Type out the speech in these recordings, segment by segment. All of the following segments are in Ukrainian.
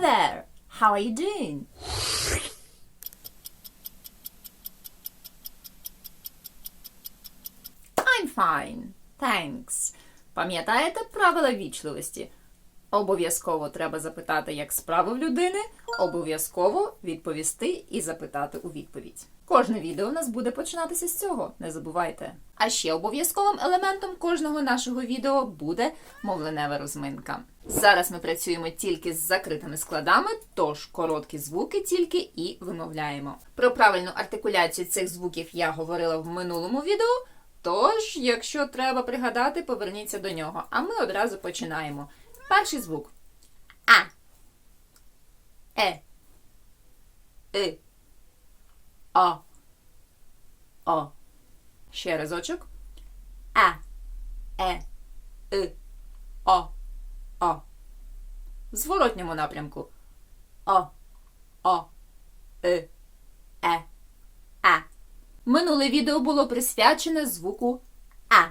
There. How are you doing? I'm fine. Thanks. Пам'ятаєте правила вічливості? Обов'язково треба запитати, як справи в людини, обов'язково відповісти і запитати у відповідь. Кожне відео у нас буде починатися з цього, не забувайте. А ще обов'язковим елементом кожного нашого відео буде мовленева розминка. Зараз ми працюємо тільки з закритими складами, тож короткі звуки тільки і вимовляємо. Про правильну артикуляцію цих звуків я говорила в минулому відео. Тож, якщо треба пригадати, поверніться до нього. А ми одразу починаємо. Перший звук А. Е. И. О. О. Ще разочок. А. Е. И. О. О. В зворотньому напрямку. О. О. И. Е. А. Минуле відео було присвячене звуку А.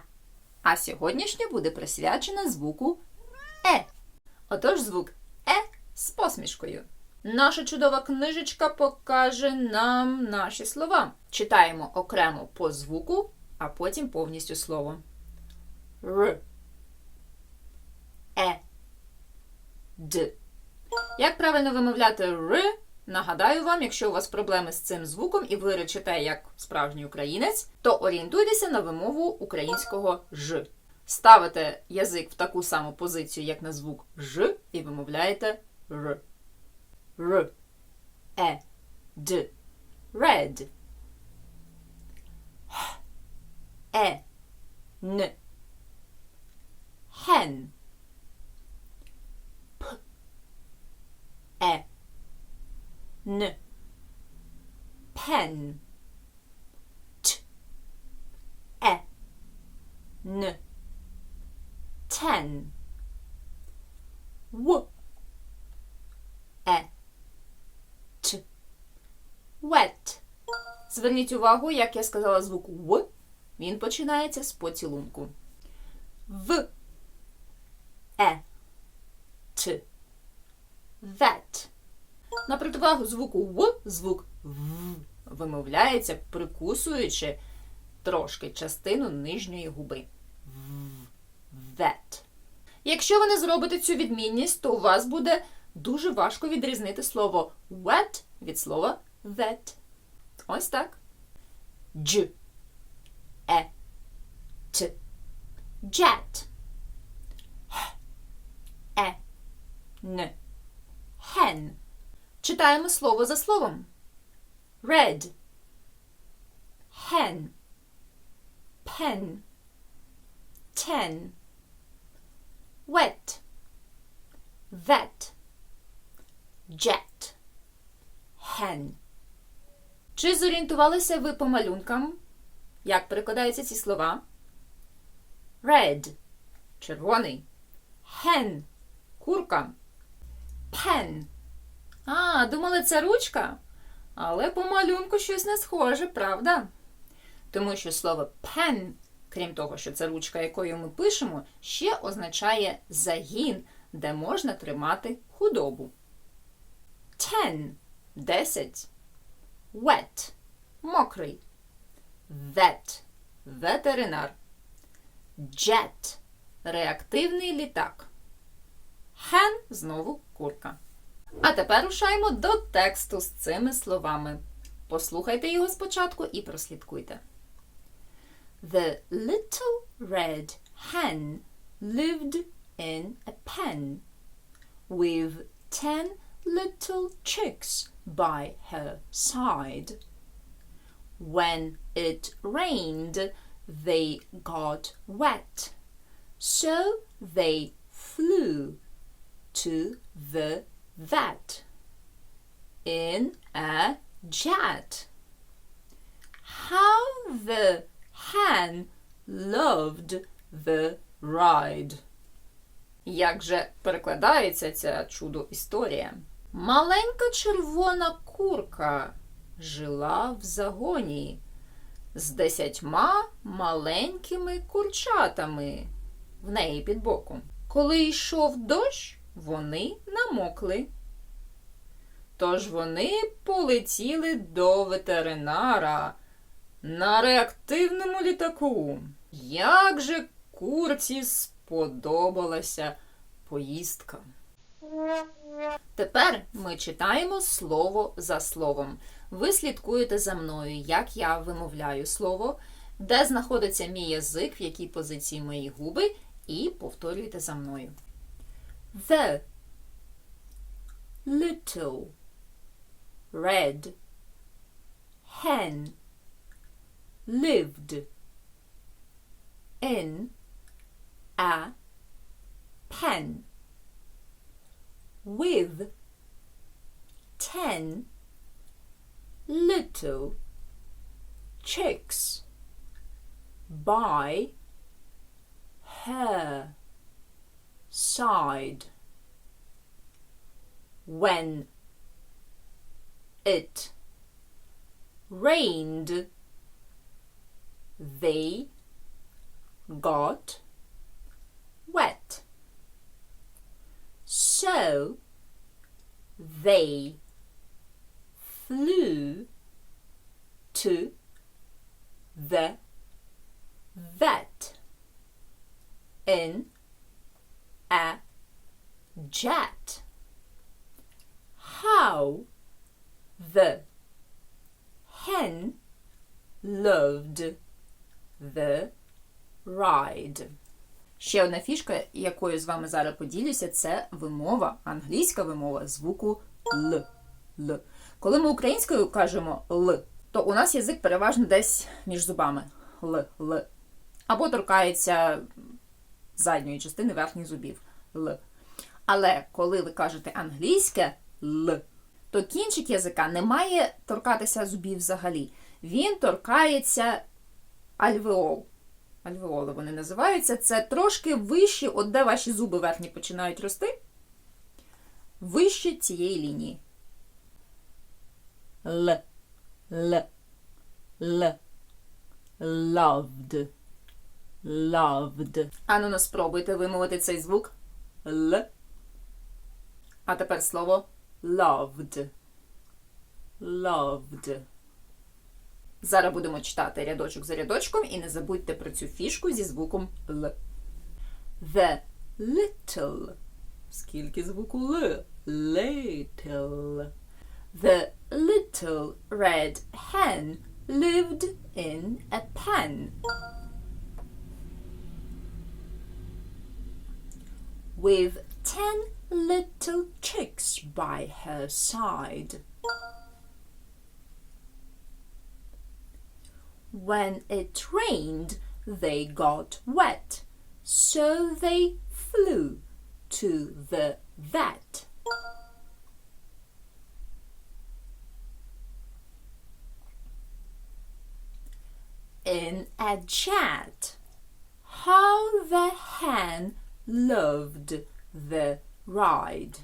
А сьогоднішнє буде присвячене звуку Е. Отож звук Е з посмішкою. Наша чудова книжечка покаже нам наші слова. Читаємо окремо по звуку, а потім повністю слово. Р. Е. Д. Як правильно вимовляти Р? Нагадаю вам, якщо у вас проблеми з цим звуком і ви речите як справжній українець, то орієнтуйтеся на вимову українського Ж. Ставите язик в таку саму позицію, як на звук Ж, і вимовляєте Р. Р. Е. Д. Red. Е. Н. Hen. П. Е. Н. Pen. Т. Е. Н. Ten. W. Е. Т. Wet. Зверніть увагу, як я сказала звук В. Він починається з поцілунку. В. Е. Т. That. На противагу звуку В звук В вимовляється, прикусуючи трошки частину нижньої губи. That. Якщо ви не зробите цю відмінність, то у вас буде дуже важко відрізнити слово wet від слова that. Ось так. Дж. Е. Т. Jet. Х. Е. Н. Hen. Читаємо слово за словом. Red. Hen. Pen. Ten. Wet. Vet. Jet. Hen. Чи зорієнтувалися ви по малюнкам? Як перекладаються ці слова? Red. Червоний. Hen. Курка. Pen. А, думали, це ручка? Але по малюнку щось не схоже, правда? Тому що слово pen, крім того, що це ручка, якою ми пишемо, ще означає загін, де можна тримати худобу. Ten – десять. Wet – мокрий. Vet – ветеринар. Jet – реактивний літак. Hen – знову курка. А тепер рушаємо до тексту з цими словами. Послухайте його спочатку і прослідкуйте. The little red hen lived in a pen with ten little chicks by her side. When it rained, they got wet, so they flew to the vet in a jet. How the hen loved the ride. Як же перекладається ця чудо історія? Маленька червона курка жила в загоні з десятьма маленькими курчатами в неї під боком. Коли йшов дощ, вони намокли. Тож вони полетіли до ветеринара на реактивному літаку. Як же курці сподобалася поїздка. Тепер ми читаємо слово за словом. Ви слідкуєте за мною, як я вимовляю слово, де знаходиться мій язик, в якій позиції мої губи, і повторюєте за мною. The little red hen lived. In a pen. With ten little chicks by her side. When it rained they got wet so they flew to the vet in a jet. How the hen loved the ride. Ще одна фішка, якою з вами зараз поділюся, це вимова, англійська вимова звуку Л. Л. Коли ми українською кажемо Л, то у нас язик переважно десь між зубами Л, Л. Або торкається задньої частини верхніх зубів Л. Але коли ви кажете англійське Л, то кінчик язика не має торкатися зубів взагалі. Він торкається альвеол. Альвеоли вони називаються. Це трошки вище, от де ваші зуби верхні починають рости, вище цієї лінії. Л, Л, Л, loved, loved. Ану, ну спробуйте вимовити цей звук. Л. А тепер слово loved. Loved. Зараз будемо читати рядочок за рядочком і не забудьте про цю фішку зі звуком Л. The little. Скільки звуку Л? Little. The little red hen lived in a pen. With ten little chicks by her side. When it rained, they got wet, so they flew to the vet. In a chat, how the hen loved the ride.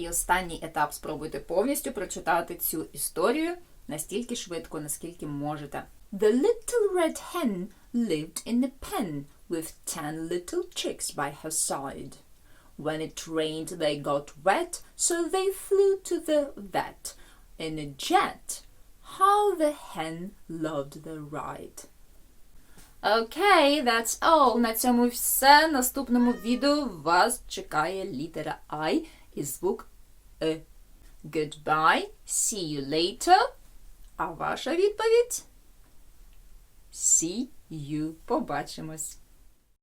І останній етап спробуйте повністю прочитати цю історію настільки швидко, наскільки можете. The little red hen lived in a pen with ten little chicks by her side. When it rained, they got wet, so they flew to the vet in a jet. How the hen loved the ride. Okay, that's all. На цьому все. В наступному відео вас чекає літера I і звук Е. Goodbye. See you later. А ваша відповідь? See you. Побачимось.